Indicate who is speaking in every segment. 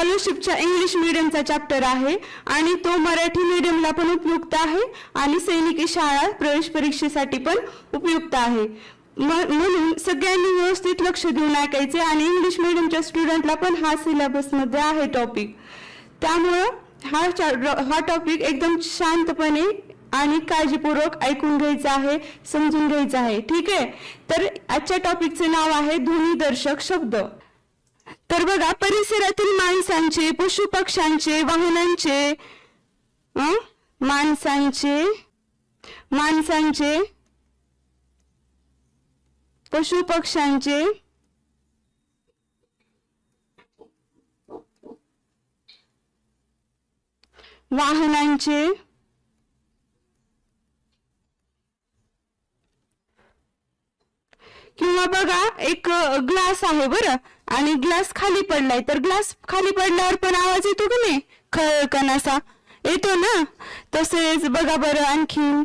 Speaker 1: स्कॉलरशिपच्या English मिडियमचा chapter आहे आणि तो मराठी मिडियमला पण उपयुक्त आहे आणि सैनिकी शाळा प्रवेश परीक्षेसाठी पण उपयुक्त आहे. म्हणून सगळ्यांनी व्यवस्थित लक्ष देऊन ऐकायचे आणि इंग्लिश मिडियमच्या स्टुडंटला पण हा सिलेबसमध्ये आहे टॉपिक त्यामुळं हा हा टॉपिक एकदम शांतपणे आणि काळजीपूर्वक ऐकून घ्यायचा आहे समजून घ्यायचा आहे. ठीक आहे? तर आजच्या टॉपिकचे नाव आहे ध्वनीदर्शक शब्द. तर बघा परिसरातील माणसांचे पशु पक्ष्यांचे वाहनांचे माणसांचे माणसांचे पशु पक्ष्यांचे वाहनांचे किंवा बघा एक ग्लास आहे बरं. आणि ग्लास खाली पडलाय. तर ग्लास खाली पडल्यावर पण आवाज येतो की नाही? खळ असा येतो ना? तसेच बघा बरं आणखीन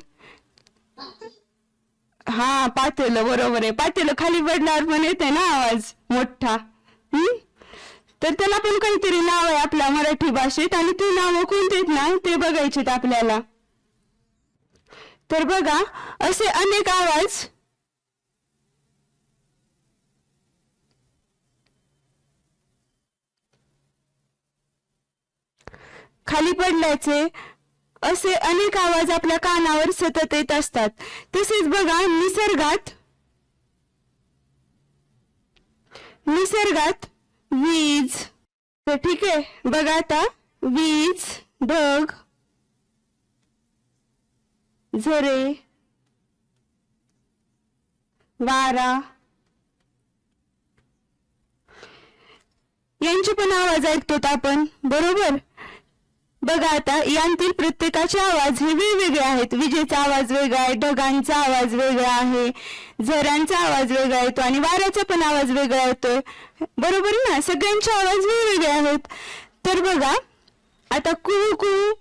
Speaker 1: हा पातेलं बरोबर आहे. पातेलं खाली पडल्यावर पण येते ना आवाज? मोठा. हम्म तर त्याला पण काहीतरी नाव आहे आपल्या मराठी भाषेत. आणि ते नाव कोणते ना? ते बघायचेत आपल्याला. तर बघा असे अनेक आवाज खाली पडल्याचे असे अनेक आवाज आपल्या कानावर सतत येत असतात. तसेच बघा निसर्गात निसर्गात वीज. तर ठीक आहे बघा आता. वीज ढग झरे वारा. यांचे पण आवाज ऐकतो आपण बरोबर? बघा आता यांतील प्रत्येकाचे आवाज हे वेगवेगळे आहेत. विजेचा आवाज वेगळा आहे ढगांचा आवाज वेगळा आहे झऱ्यांचा आवाज वेगळा येतो आणि वाऱ्याचा पण आवाज वेगळा येतोय बरोबर ना? सगळ्यांचे आवाज वेगवेगळे आहेत. तर बघा आता कुहू कुहू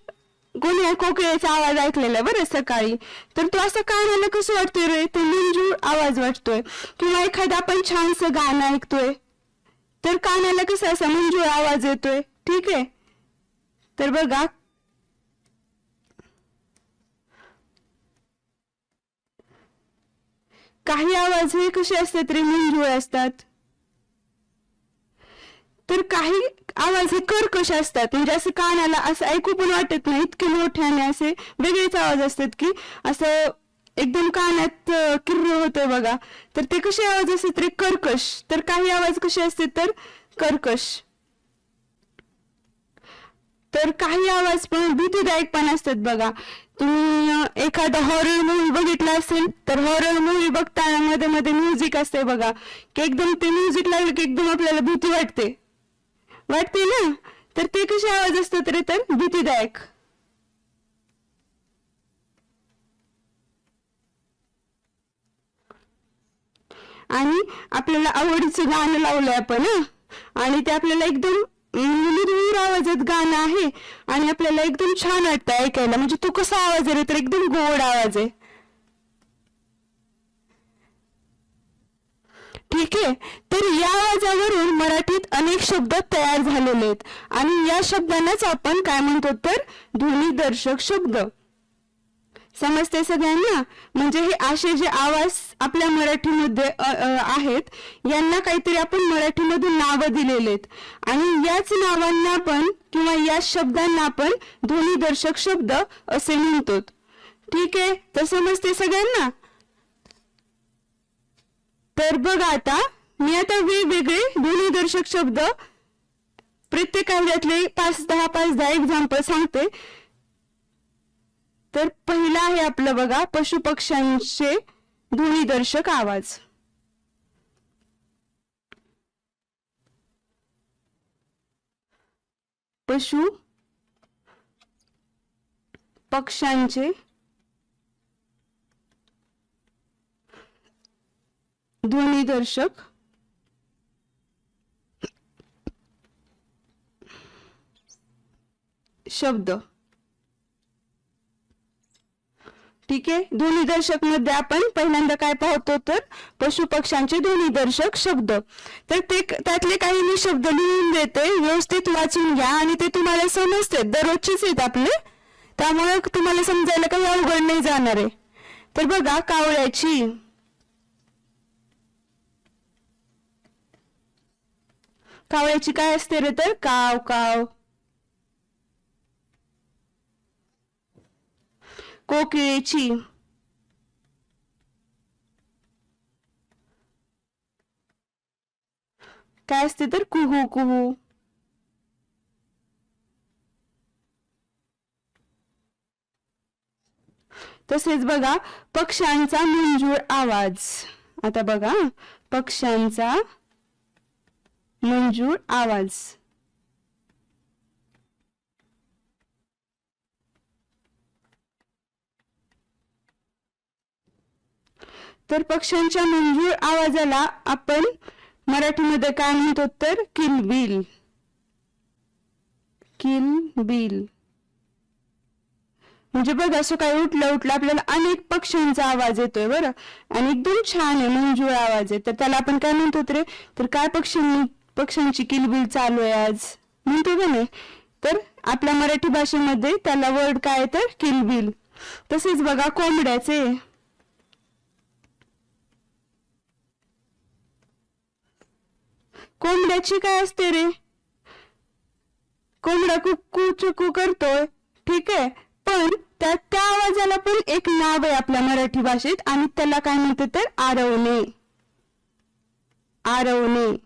Speaker 1: कोणी कोकिळेचा आवाज ऐकलेला बरं सकाळी. तर तो असं कानाला कसं वाटतोय रे? ते मंजूळ आवाज वाटतोय. किंवा एखादा आपण छानसं गाणं ऐकतोय. तर कानाला कसं असा मंजूळ आवाज येतोय. ठीक आहे? तर बघा. काही आवाज हे कसे असतात रे? मंजूळ असतात. तर काही आवाज हे कर्कश असतात? म्हणजे असं कानाला असं ऐकू पण वाटत नाही. इतके मोठ्याने असे वेगळेच आवाज असतात की असं एकदम कानात किर्र होतंय बघा. तर ते कसे आवाज असतात रे? कर्कश. तर काही आवाज कसे असतात तर? कर्कश. तर काही आवाज पण भीतीदायक पण असतात बघा. तुम्ही एखादा हॉरर मूवी बघितला असेल तर हॉरर मूवी बघताना मध्ये मध्ये म्युझिक असते बघा. की एकदम ते म्युझिक लागलं की एकदम आपल्याला भीती वाटते. वाटते ना? तर ते कसे आवाज असतात रे तर? भीतीदायक. आणि आपल्याला आवडीचं गाणं लावलंय आपण आणि ते आपल्याला एकदम मधुर आवाजात गाणं आहे आणि आपल्याला एकदम छान वाटतं ऐकायला. म्हणजे तो कसा आवाज आहे तर एकदम गोड आवाज आहे. ठीक आहे. तर या आवाजावरून मराठीत अनेक शब्द तयार झालेले आहेत. आणि या शब्दांनाच आपण काय म्हणतो तर? ध्वनिदर्शक शब्द. समजते सगळ्यांना? म्हणजे हे असे जे आवाज आपल्या मराठीमध्ये आहेत यांना काहीतरी आपण मराठीमधून नावं दिलेले आहेत. आणि याच नावांना पण किंवा या शब्दांना आपण ध्वनीदर्शक शब्द असे म्हणतो ठीक आहे? तर समजते सगळ्यांना? तर बघा आता मी आता वेगवेगळे ध्वनिदर्शक शब्द प्रत्येक काव्यातले पाच दहा पाच दहा एक्झाम्पल सांगते. तर पहिला आहे आपलं बघा पशुपक्ष्यांचे ध्वनिदर्शक ध्वनीदर्शक आवाज. पशु पक्ष्यांचे ध्वनीदर्शक शब्द. ठीक आहे? ध्वनी दर्शकमध्ये आपण पहिल्यांदा काय पाहतो तर पशु पक्ष्यांचे ध्वनी दर्शक शब्द. तर ते त्यातले काही मी शब्द लिहून देते व्यवस्थित वाचून घ्या आणि ते तुम्हाला समजते. दररोजचेच आहेत आपले. त्यामुळे तुम्हाला समजायला काही अवघड नाही जाणार आहे. तर बघा कावळ्याची. कावळ्याची काय असते रे तर? काव काव. कोकिळेची. काय असते तर कुहू कुहू. तसेच बघा पक्ष्यांचा मंजूळ आवाज. आता बघा पक्ष्यांचा मंजूळ आवाज. तर पक्ष्यांच्या मंजूळ आवाजाला आपण मराठीमध्ये काय म्हणतो तर? किलबिल किलबिल म्हणजे बघा सकाळी उठलं उठलं आपल्याला अनेक पक्ष्यांचा आवाज येतोय बरं. आणि एकदम छान आहे मंजूळ आवाज आहे. तर त्याला आपण काय म्हणतो रे? तर काय पक्ष्यांनी पक्ष्यांची किलबिल चालू आहे आज? म्हणतो का नाही? तर आपल्या मराठी भाषेमध्ये त्याला वर्ड काय तर? किलबिल तसेच बघा कोंबड्याचे. कोंबड्याची काय असते रे? कोंबडा कुकू चुकू करतोय. ठीक आहे. पण त्या त्या आवाजाला पण एक नाव आहे आपल्या मराठी भाषेत आणि त्याला काय म्हणते तर आरवणे. आरवणे.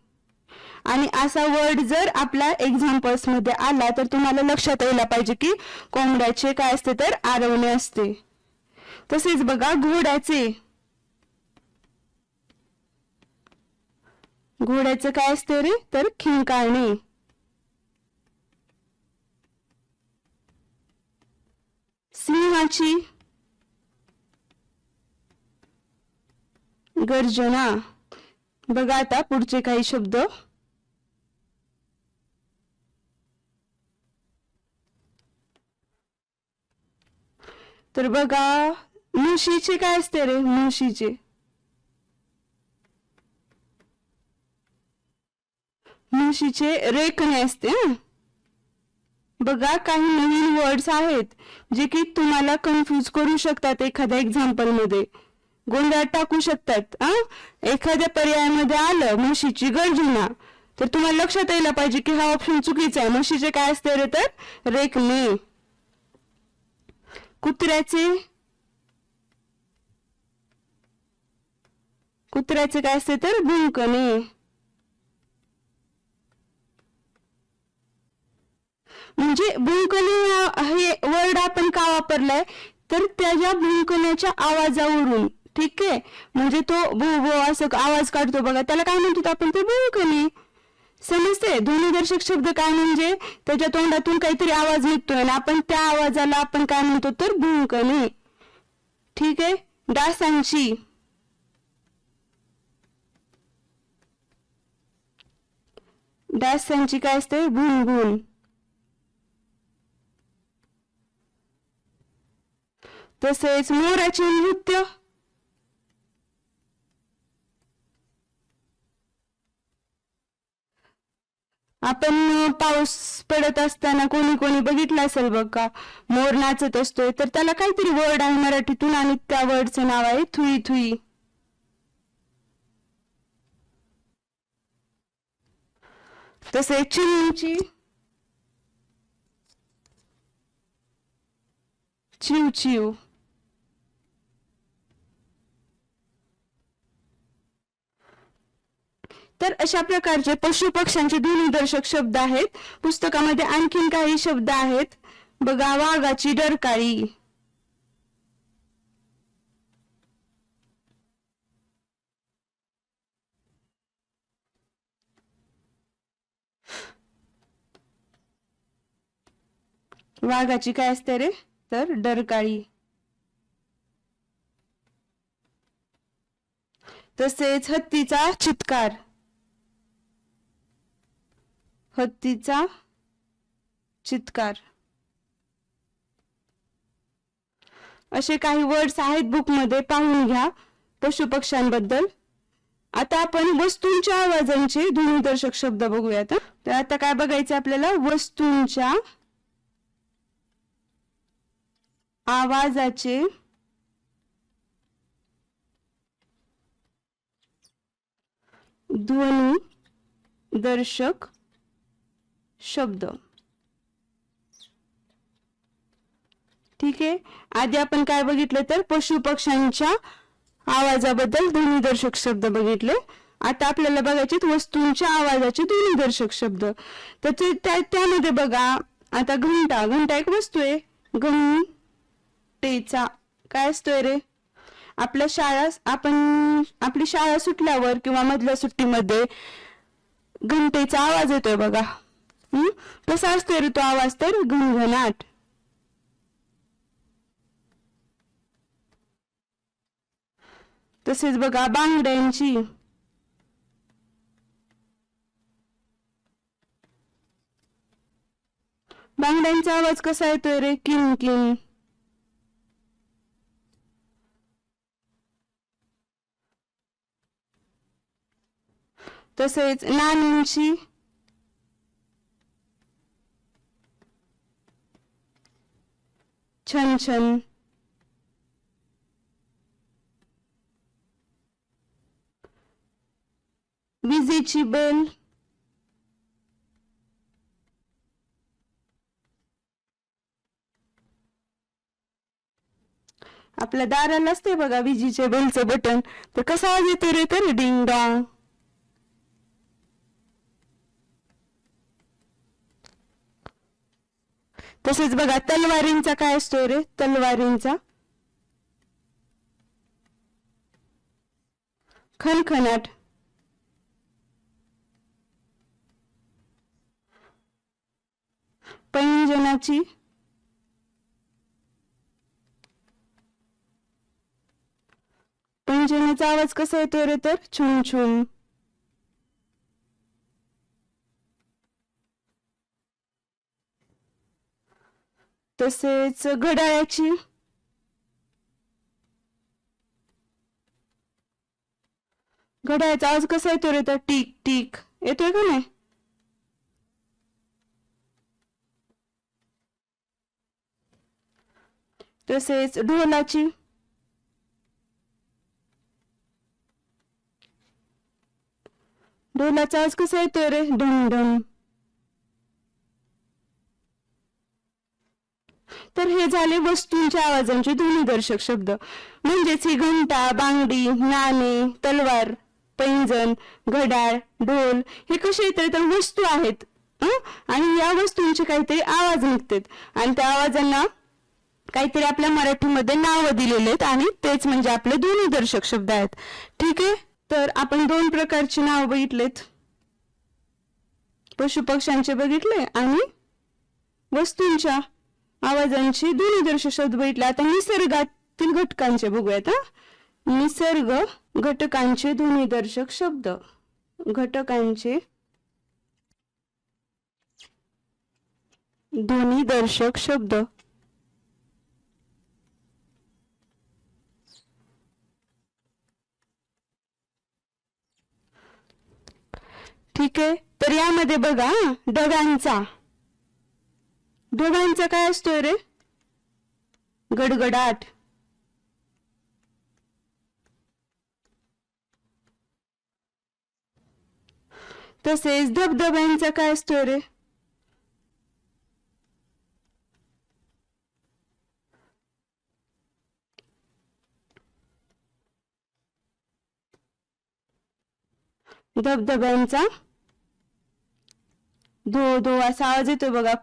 Speaker 1: आणि असा वर्ड जर आपला एक्झाम्पल्समध्ये आला तर तुम्हाला लक्षात यायला पाहिजे की कोंबड्याचे काय असते तर आरवणे असते. तसेच बघा घोड्याचे. घोड्याचं काय असते रे? तर खिंकाळणे. सिंहाची गर्जना. बघा आता पुढचे काही शब्द. तर बघा म्हशीचे काय असते रे? म्हशीचे. म्हशीचे रेखणे असते ना बघा काही नवीन वर्ड्स आहेत जे की तुम्हाला कन्फ्यूज करू शकतात एखाद्या एक्झाम्पलमध्ये. गोंधळात टाकू शकतात एखाद्या पर्यायामध्ये आलं म्हशीची गर्जना तर तुम्हाला लक्षात यायला पाहिजे की हा ऑप्शन चुकीचा आहे. म्हशीचे काय असते रे तर? रेखणे कुत्र्याचे. कुत्र्याचे काय असते तर? भुंकणे. म्हणजे भुंकणे हे वर्ड आपण का वापरलाय? तर त्याच्या भुंकण्याच्या आवाजावरून ठीक आहे? म्हणजे तो भू भो असं आवाज काढतो बघा. त्याला काय म्हणतो आपण? ते भुंकणे समजते ध्वनिदर्शक शब्द काय म्हणजे? त्याच्या तोंडातून काहीतरी आवाज निघतोय ना आपण त्या आवाजाला आपण काय म्हणतो? तर भुंकणे ठीक आहे? डासांची डासांची काय असते भुणभुण. तसेच मोराचे नृत्य. आपण पाऊस पडत असताना कोणी कोणी बघितलं असेल बघ का मोर नाचत असतोय तर त्याला काहीतरी वर्ड आहे मराठीतून आणि त्या वर्डचं नाव आहे थुई थुई. तसे चिमची चिव चिव. तर अशा प्रकारचे पशु पक्ष्यांचे ध्वनिदर्शक शब्द आहेत. पुस्तकामध्ये आणखीन काही शब्द आहेत. बघा वाघाची डरकाळी. वाघाची काय असते रे? तर डरकाळी. तसेच हत्तीचा चित्कार. हत्तीचा चित्कार. असे काही वर्ड्स आहेत बुकमध्ये पाहून घ्या पशु पक्ष्यांबद्दल आता आपण वस्तूंच्या आवाजांचे ध्वनिदर्शक शब्द बघूयात तर आता काय बघायचं आपल्याला? वस्तूंच्या आवाजाचे ध्वनी दर्शक शब्द. ठीक आहे. आधी आपण काय बघितलं तर पशु पक्ष्यांच्या आवाजाबद्दल ध्वनिदर्शक शब्द बघितले. आता आपल्याला बघायचे वस्तूंच्या आवाजाचे ध्वनिदर्शक शब्द. तर त्यामध्ये बघा. आता घंटा घंटा एक वस्तू आहे. घंटेचा काय असतोय रे? आपल्या शाळा आपण आपली शाळा सुटल्यावर किंवा मधल्या सुट्टीमध्ये घंटेचा आवाज येतोय बघा. हम्म कसा असतोय तो आवाज तर? घणघणाट तसेच बघा बांगड्यांची. बांगड्यांचा आवाज कसा येतोय रे? किन किन तसेच नाण्यांची छन छन. विजेची बेल. आपल्या दाराला असते बघा विजेच्या बेलचं बटन. तर कसा आवाज येतो रे तर? Ding dong. तसेच बघा तलवारींचा काय असतो रे? तलवारींचा? खनखनाट. पैंजनाची. पैंजनाचा आवाज कसा येतो रे तर? छुम छुम. तसेच घड्याळाची. घड्याळाचा आवाज कसा येतो रे तर टीक टीक. येतोय का नाही? तसेच ढोलाची. ढोलाचा आवाज कसा येतोय रे? ढम ढम तर हे झाले वस्तूंच्या आवाजांचे ध्वनिदर्शक शब्द. म्हणजेच ही घंटा बांगडी नाणे तलवार पैंजण घड्याळ ढोल हे कसे येतात तर वस्तू आहेत? आणि या वस्तूंचे काहीतरी आवाज निघतात. आणि त्या आवाजांना काहीतरी आपल्या मराठीमध्ये नावं दिलेले आहेत आणि तेच म्हणजे आपले ध्वनिदर्शक शब्द आहेत. ठीक आहे? तर आपण दोन प्रकारची नाव बघितलेत. पशुपक्ष्यांचे बघितले आणि वस्तूंच्या आवाजांची दूरदर्श शब्द बघितला आता निसर्गातील घटकांचे बघूयात हा? निसर्ग घटकांचे ध्वनिदर्शक शब्द. घटकांचे ध्वनिदर्शक शब्द. ठीक आहे तर यामध्ये बघा डगांचा ढगांचा. दोघांचा काय असतोय रे? गडगडाट. तसेच धबधब्यांचा काय असतोय रे? धबधब्यांचा? धो धो असा आवाज येतो बघा.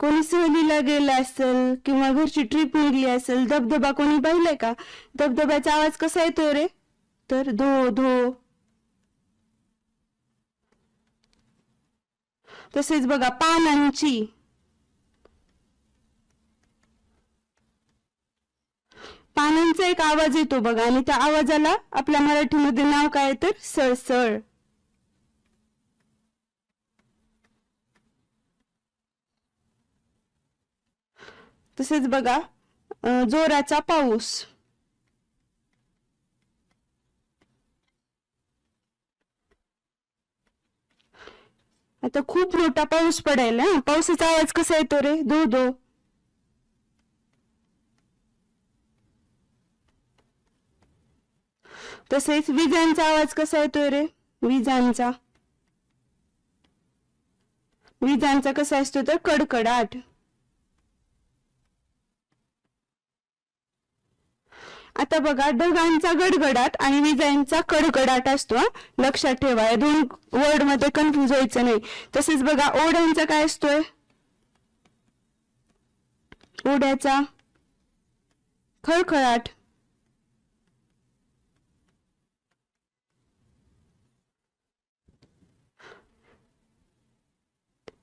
Speaker 1: कोणी सहलीला गेलं असेल किंवा घरची ट्रिप निघली असेल धबधबा कोणी पाहिलाय का? धबधब्याचा आवाज कसा येतोय रे? तर धो धो. तसेच बघा पानांची. पानांचा एक आवाज येतो बघा आणि त्या आवाजाला आपल्या मराठीमध्ये नाव काय आहे तर? सळसळ. तसेच बघा जोराचा पाऊस. आता खूप मोठा पाऊस पडेल हा? पावसाचा आवाज कसा येतो रे? धो धो. तसेच विजांचा आवाज कसा येतोय रे? विजांचा. विजांचा कसा असतो तर कडकडाट. आता बघा ढगांचा गडगडाट आणि विजांचा कडकडाट असतो लक्षात ठेवा या दोन वर्डमध्ये कन्फ्युज व्हायचं नाही. तसेच बघा ओढ्यांचा काय असतोय? ओढ्याचा खळखळाट.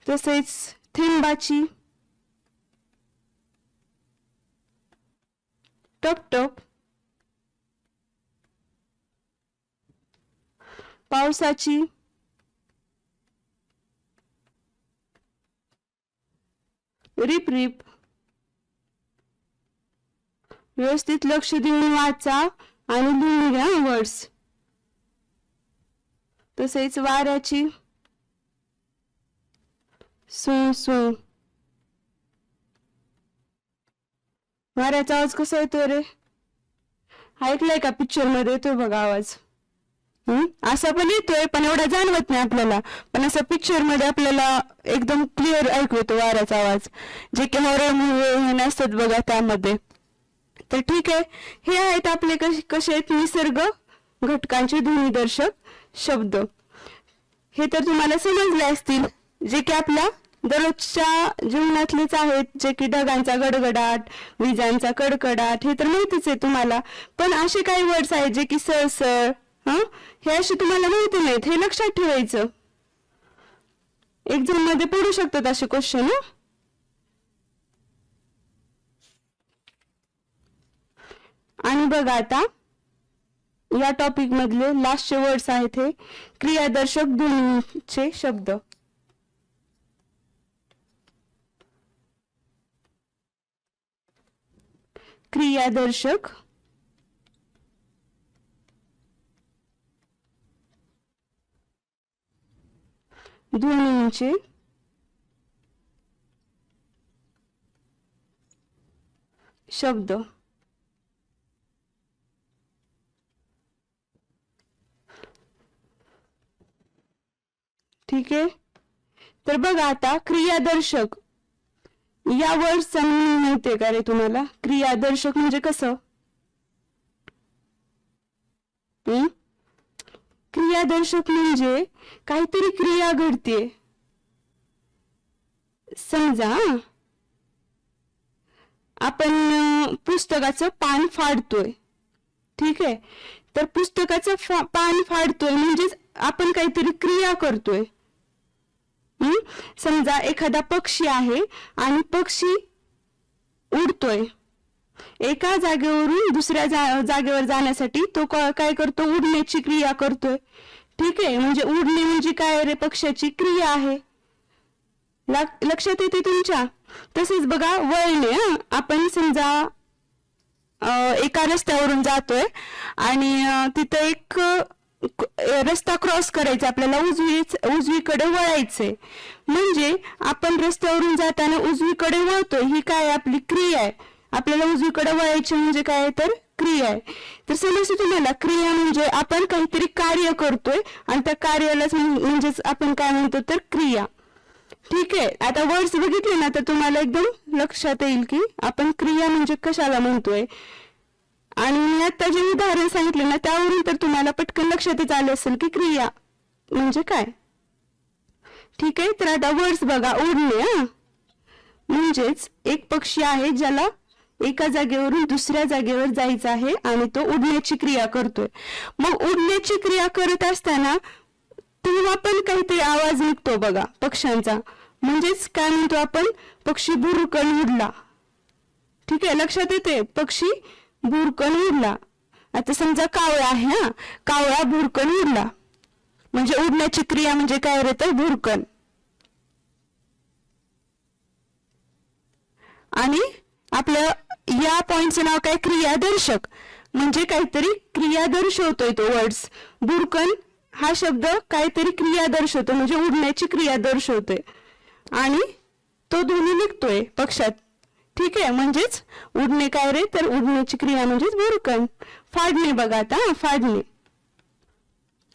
Speaker 1: तसेच थेंबाची. टप टप. पावसाची. रिप रिप. व्यवस्थित लक्ष देऊन वाचा आणि लिहून घ्या वर्ड्स तसेच वाऱ्याची. सू सू. वाऱ्याचा आवाज कसा येतो रे? ऐकलाय का पिक्चरमध्ये? येतोय बघा आवाज. असं पण येतोय पण एवढा जाणवत नाही आपल्याला. पण असं पिक्चरमध्ये आपल्याला एकदम क्लिअर ऐकू येतो वाऱ्याचा आवाज. जे की हॉरर मूवी नसतात बघा त्यामध्ये. तर ठीक आहे. हे आहेत आपले कसे कसे आहेत निसर्ग घटकांचे ध्वनिदर्शक शब्द. हे तर तुम्हाला समजले असतील. जे की आपल्या दररोजच्या जीवनातलेच आहेत. जे की ढगांचा गडगडाट विजांचा कडकडाट हे तर माहितीच आहे तुम्हाला. पण असे काही वर्ड्स आहेत जे की सळसळ हं? हे अशी तुम्हाला माहिती नाहीत हे लक्षात ठेवायचं. एक्झाममध्ये पडू शकतात असे क्वेश्चन आणि बघा आता या टॉपिक मधले लास्टचे वर्ड्स आहेत हे. क्रियादर्शक ध्वनीचे शब्द. क्रियादर्शक ध्वनींचे शब्द. ठीक आहे? तर बघा आता क्रियादर्शक. यावर वर्डचा मिळते माहितीये का रे तुम्हाला? क्रियादर्शक म्हणजे कसं? क्रियादर्शक म्हणजे काहीतरी क्रिया घडते. समजा आपण पुस्तकाचं पान फाडतोय. ठीक आहे? तर पुस्तकाचं फा- पान फाडतोय म्हणजेच आपण काहीतरी क्रिया करतोय. समजा एखादा पक्षी आहे आणि पक्षी उडतोय. एका जागेवरून दुसऱ्या जा- जागेवर जाण्यासाठी तो काय करतो? उडण्याची क्रिया करतोय. ठीक आहे? म्हणजे उडणे म्हणजे काय रे? पक्षाची क्रिया आहे. लक्षात येते तुमच्या? तसेच बघा वळणे आपण समजा एका रस्त्यावरून जातोय आणि तिथं एक रस्ता क्रॉस करायचा. आपल्याला उजवी उजवीकडे वळायचंय. म्हणजे आपण रस्त्यावरून जाताना उजवीकडे वळतोय. ही काय आपली क्रिया आहे? आपल्याला उजवीकडे वळायची म्हणजे काय तर क्रिया आहे. तर समजते तुम्हाला क्रिया म्हणजे आपण काहीतरी कार्य करतोय आणि त्या कार्यालाच म्हणजेच आपण काय म्हणतो तर क्रिया. ठीक आहे. आता वर्ड्स बघितले ना तर तुम्हाला एकदम लक्षात येईल की आपण क्रिया म्हणजे कशाला म्हणतोय. आणि मी आता जे उदाहरण सांगितले ना त्यावरून तर तुम्हाला पटकन लक्षातच आले असेल की क्रिया म्हणजे काय. ठीक आहे? तर आता वर्ड्स बघा. उडणे हा. म्हणजेच एक पक्षी आहे ज्याला एका जागेवरून दुसऱ्या जागेवर जायचं आहे आणि तो उडण्याची क्रिया करतोय. मग उडण्याची क्रिया करत असताना तेव्हा पण काहीतरी आवाज निघतो बघा पक्ष्यांचा. म्हणजेच काय म्हणतो आपण? पक्षी भुरकण उडला. ठीक आहे लक्षात येते पक्षी भुरकण उडला. आता समजा कावळा आहे हा कावळा भुरकण उडला. म्हणजे उडण्याची क्रिया म्हणजे काय रे तर आणि आपलं या पॉइंटचं नाव काय? क्रियादर्शक. म्हणजे काहीतरी क्रिया दर्शवतोय तो वर्ड्स बुरकन हा शब्द काहीतरी क्रिया दर्शवतो म्हणजे उडण्याची क्रिया दर्शवतोय आणि तो ध्वनी निघतोय पक्षात. ठीक आहे? म्हणजेच उडणे काय रे? तर उडण्याची क्रिया म्हणजेच बुरकन. फाडणे बघा आता फाडणे.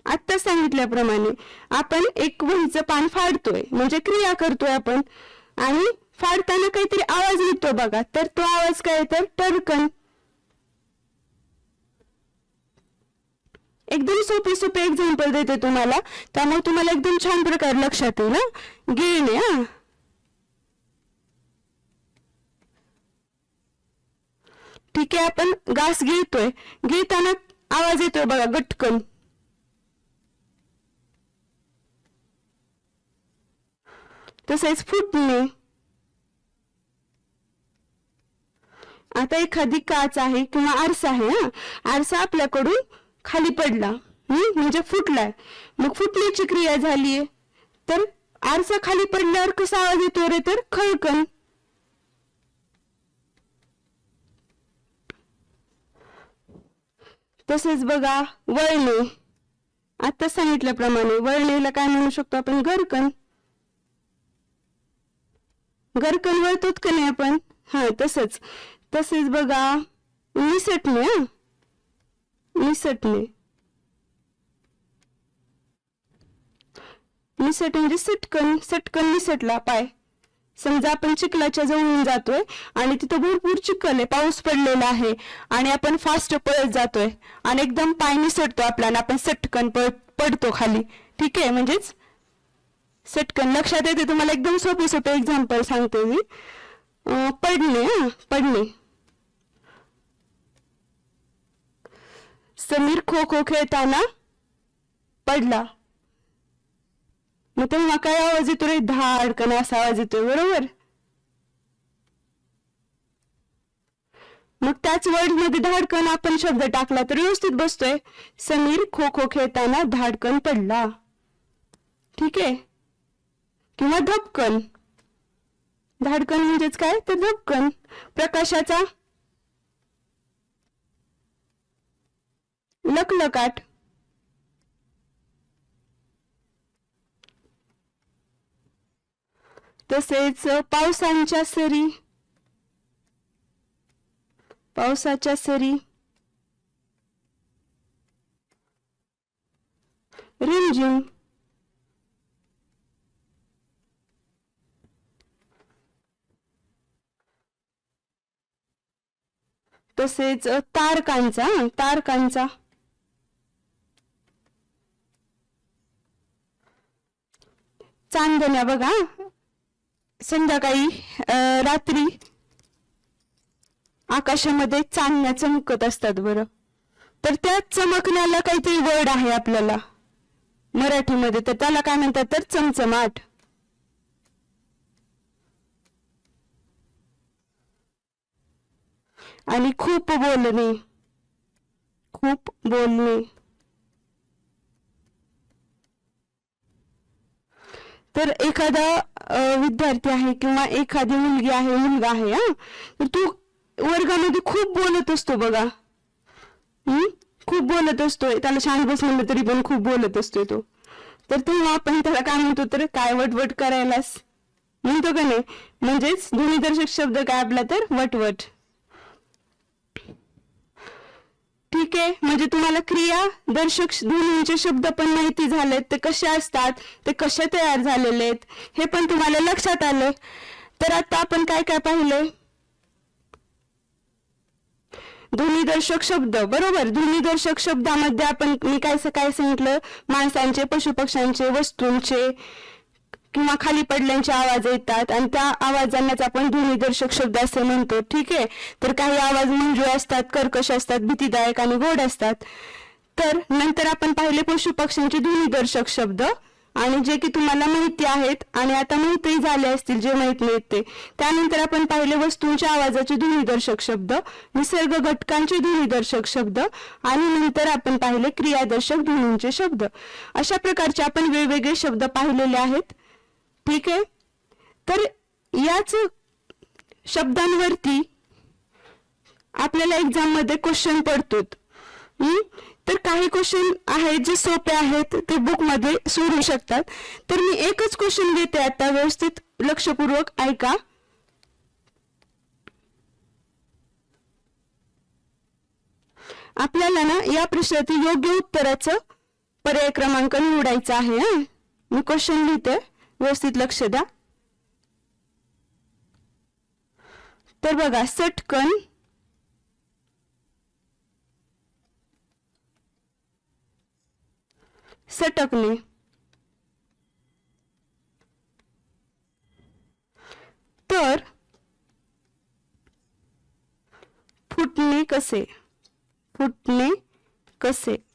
Speaker 1: आत्ता सांगितल्याप्रमाणे आपण एक वहीचं पान फाडतोय म्हणजे क्रिया करतोय आपण. आणि फाडताना काहीतरी आवाज येतो बघा. तर तो आवाज काय तर टरकन एकदम सोपे सोपे एक्झाम्पल देते तुम्हाला. त्यामुळे तुम्हाला एकदम छान प्रकारे लक्षात येईल ना गिळणे हा. ठीक आहे आपण घास गिळतोय. गिळताना आवाज येतोय बघा गटकन तसेच फुटणे. आता एखादी काच आहे किंवा आरसा आहे हा? आरसा आपल्याकडून खाली पडला म्हणजे फुटलाय. मग फुटण्याची क्रिया झालीये तर आरसा खाली पडल्यावर कसा आवाज येतो रे तर? खळकन तसेच बघा वळणे. आता सांगितल्याप्रमाणे वळणेला काय म्हणू शकतो आपण? गरकन गरकन वळतोत का नाही आपण? हा तसंच. तसेच बघा निसटणे हा? निसटणे निसट म्हणजे सटकन सटकन निसटला पाय. समजा आपण चिखलाच्या जवळून जातोय आणि तिथं भरपूर चिखल आहे पाऊस पडलेला आहे आणि आपण फास्ट पळत जातोय आणि एकदम पाय निसटतो आपला आणि आपण सटकन पडतो खाली. ठीक आहे म्हणजेच सटकन. लक्षात येते तुम्हाला? एकदम सोपे सोपे एक्झाम्पल सांगते मी. पडणे हा पडणे. समीर खो खो खेळताना पडला. मग तेव्हा काय आवाज येतो रे? धाडकन असा आवाज येतोय? बरोबर? मग त्याच वर्डमध्ये धाडकन आपण शब्द टाकला तर व्यवस्थित बसतोय. समीर खो खो खेळताना धाडकन पडला. ठीक आहे? किंवा धपकन. धाडकन म्हणजेच काय? तर धपकन. प्रकाशाचा लकलकाट तसेच पावसांच्या सरी. पावसाच्या सरी. रिमझिम. तसेच तारकांचा तारकांचा. चांदण्या बघा संध्याकाळी अं, रात्री आकाशामध्ये चांदण्या चमकत असतात बरं. तर त्या चमकण्याला काहीतरी वर्ड आहे आपल्याला. मराठीमध्ये तर त्याला काय म्हणतात तर चमचमाट. आणि खूप बोलणे. खूप बोलणे. तर एखादा विद्यार्थी आहे किंवा एखादी मुलगी आहे मुलगा आहे हा? तर तू वर्गामध्ये खूप बोलत असतो बघा. हम्म खूप बोलत असतोय. त्याला शांत बस तरी पण खूप बोलत असतोय तो. तर तेव्हा आपण त्याला काय म्हणतो? तर काय वटवट करायलास? म्हणतो का नाही? म्हणजेच ध्वनिदर्शक शब्द काय आपला तर? वटवट. ठीक आहे. म्हणजे तुम्हाला क्रिया दर्शक ध्वनीचे शब्द पण माहिती झालेत. ते कसे असतात? ते कसे तयार झालेले आहेत? हे पण तुम्हाला लक्षात आलं तर आता आपण काय काय पाहिले ध्वनिदर्शक शब्द. बरोबर? ध्वनिदर्शक शब्दामध्ये आपण मी काय काय सांगितलं? माणसांचे पशुपक्ष्यांचे वस्तूंचे किंवा खाली पडल्यांचे आवाज येतात आणि त्या आवाजांनाच आपण ध्वनिदर्शक शब्द असे म्हणतो. ठीक आहे? तर काही आवाज मंजूळ असतात कर्कश असतात भीतीदायक आणि गोड असतात. तर नंतर आपण पाहिले पशुपक्ष्यांचे ध्वनिदर्शक शब्द. आणि जे की तुम्हाला माहिती आहेत आणि आता माहितीही झाले असतील जे माहीत नाहीत ते त्यानंतर आपण पाहिले वस्तूंच्या आवाजाचे ध्वनिदर्शक शब्द निसर्ग घटकांचे ध्वनिदर्शक शब्द आणि नंतर आपण पाहिले क्रियादर्शक ध्वनींचे शब्द. अशा प्रकारचे आपण वेगवेगळे शब्द पाहिलेले आहेत. ठीक आहे? तर याच शब्दांवरती आपल्याला एक्झाममध्ये क्वेश्चन पडतो तर काही क्वेश्चन आहेत जे सोपे आहेत ते बुकमध्ये सोडू शकतात. तर मी एकच क्वेश्चन घेते आता व्यवस्थित लक्षपूर्वक. ऐका. आपल्याला ना या प्रश्नातील योग्य उत्तराचं पर्याय क्रमांक निवडायचा आहे मी क्वेश्चन लिहिते. व्यवस्थित लक्ष द्या. तर बघा सटकन सटकणे. तर फुटणे कसे? फुटणे कसे?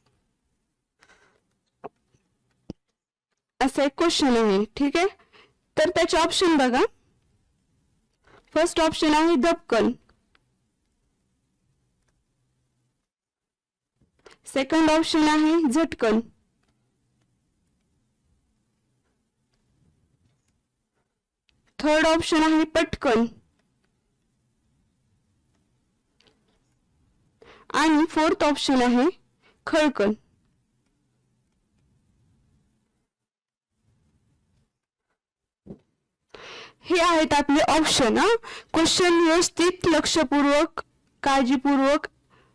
Speaker 1: असा एक क्वेश्चन आहे ठीक आहे? तर त्याचे ऑप्शन बघा. फर्स्ट ऑप्शन आहे धपकन सेकंड ऑप्शन आहे झटकन. थर्ड ऑप्शन आहे पटकन. आणि फोर्थ ऑप्शन आहे खळकन. हे आहेत आपले ऑप्शन हा? क्वेश्चन व्यवस्थित लक्षपूर्वक काळजीपूर्वक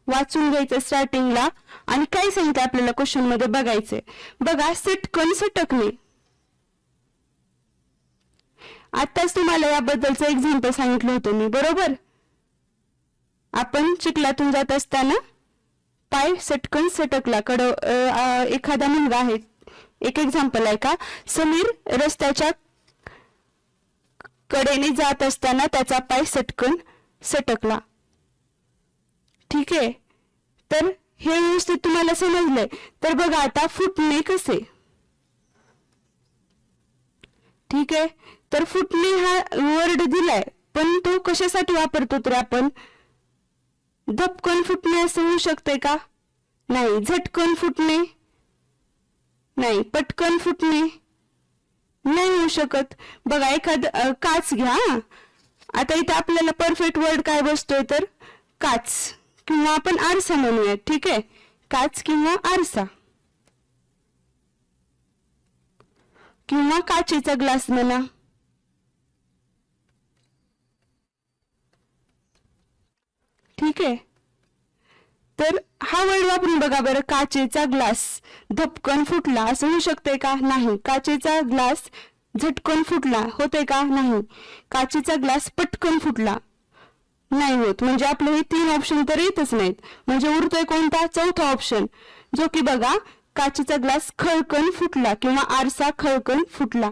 Speaker 1: वाचून घ्यायचं स्टार्टिंगला आणि काय सांगितलं आपल्याला क्वेश्चनमध्ये बघायचंय? बघा सटकन सटकणे आताच तुम्हाला याबद्दलचं एक्झाम्पल सांगितलं होतं मी बरोबर? आपण चिखलातून जात असताना पाय सटकन सटकला कड एखादा मुलगा आहे. एक एक्झाम्पल आहे का? समीर रस्त्याच्या कडेने जात असताना त्याचा पाय सटकन सटकला. ठीक? आहे तर हे व्यवस्थित तुम्हाला समजलंय. तर बघा आता फुटणे कसे? ठीक? आहे तर फुटणे हा वर्ड दिलाय पण तो कशासाठी वापरतो तर आपण? धपकन फुटणे असं होऊ शकते का? नाही झटकन फुटणे? नाही पटकन फुटणे? नाही होऊ शकत. बघा एखाद काच घ्या आता इथे आपल्याला परफेक्ट वर्ड काय बसतोय तर? काच किंवा आपण आरसा म्हणूया ठीक आहे? काच किंवा आरसा. किंवा काचेचा ग्लास म्हणा. ठीक आहे? तर हा वर्ड वापरून बघा बरं काचेचा ग्लास धपकन फुटला असं होऊ शकते का? नाही. काचेचा ग्लास झटकन फुटला होते का? नाही. काचेचा ग्लास पटकन फुटला नाही होत. म्हणजे आपले हे तीन ऑप्शन तर येतच नाहीत. म्हणजे उरतोय कोणता? चौथा ऑप्शन जो की बघा काचेचा ग्लास खळकन फुटला किंवा आरसा खळकन फुटला.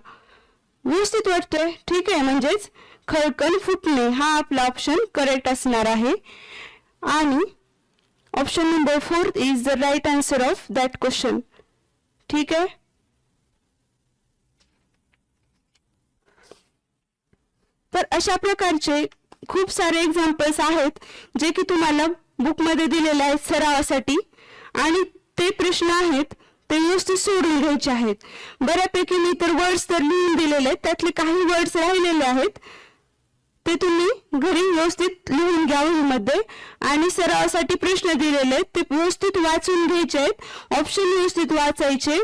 Speaker 1: व्यवस्थित वाटतंय? ठीक आहे. म्हणजेच खळकन फुटणे हा आपला ऑप्शन करेक्ट असणार आहे. आणि option number fourth is the right answer of that question ठीक आहे तर अशा प्रकारचे खूप सारे एक्झाम्पल्स आहेत जे की तुम्हाला बुकमध्ये दिलेले आहेत सरावासाठी. आणि ते प्रश्न आहेत ते व्यवस्थित सोडून घ्यायचे आहेत. बऱ्यापैकी मी तर वर्ड्स तर लिहून दिलेले आहेत त्यातले काही वर्ड्स राहिलेले आहेत. ते तुम्ही घरी व्यवस्थित लिहून घ्या मध्ये. आणि सरावासाठी प्रश्न दिलेले आहेत. ते व्यवस्थित वाचून घ्यायचे आहेत. ऑप्शन व्यवस्थित वाचायचे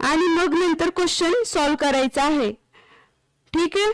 Speaker 1: आणि मग नंतर क्वेश्चन सॉल्व्ह करायचा आहे. ठीक आहे?